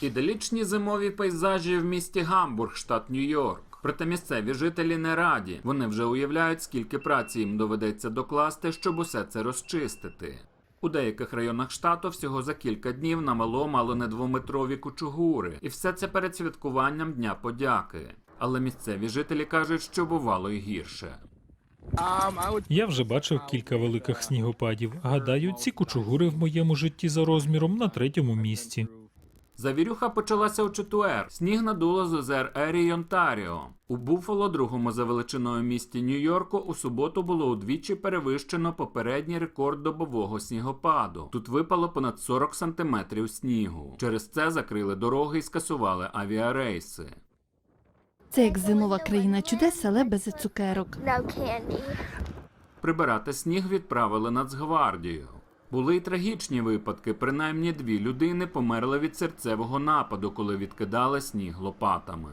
Іделічні зимові пейзажі в місті Гамбург, штат Нью-Йорк. Проте місцеві жителі не раді. Вони вже уявляють, скільки праці їм доведеться докласти, щоб усе це розчистити. У деяких районах штату всього за кілька днів намело мало не двометрові кучугури, і все це перед святкуванням Дня подяки. Але місцеві жителі кажуть, що бувало й гірше. Я вже бачив кілька великих снігопадів. Гадаю, ці кучугури в моєму житті за розміром на третьому місці. Завірюха почалася у четвер. Сніг надуло з озер Ері й Онтаріо. У Буфало, другому за величиною місті Нью-Йорку, у суботу було удвічі перевищено попередній рекорд добового снігопаду. Тут випало понад 40 сантиметрів снігу. Через це закрили дороги і скасували авіарейси. Це як зимова країна чудес, але без цукерок. No candy. Прибирати сніг відправили Нацгвардію. Були й трагічні випадки. Принаймні дві людини померли від серцевого нападу, коли відкидали сніг лопатами.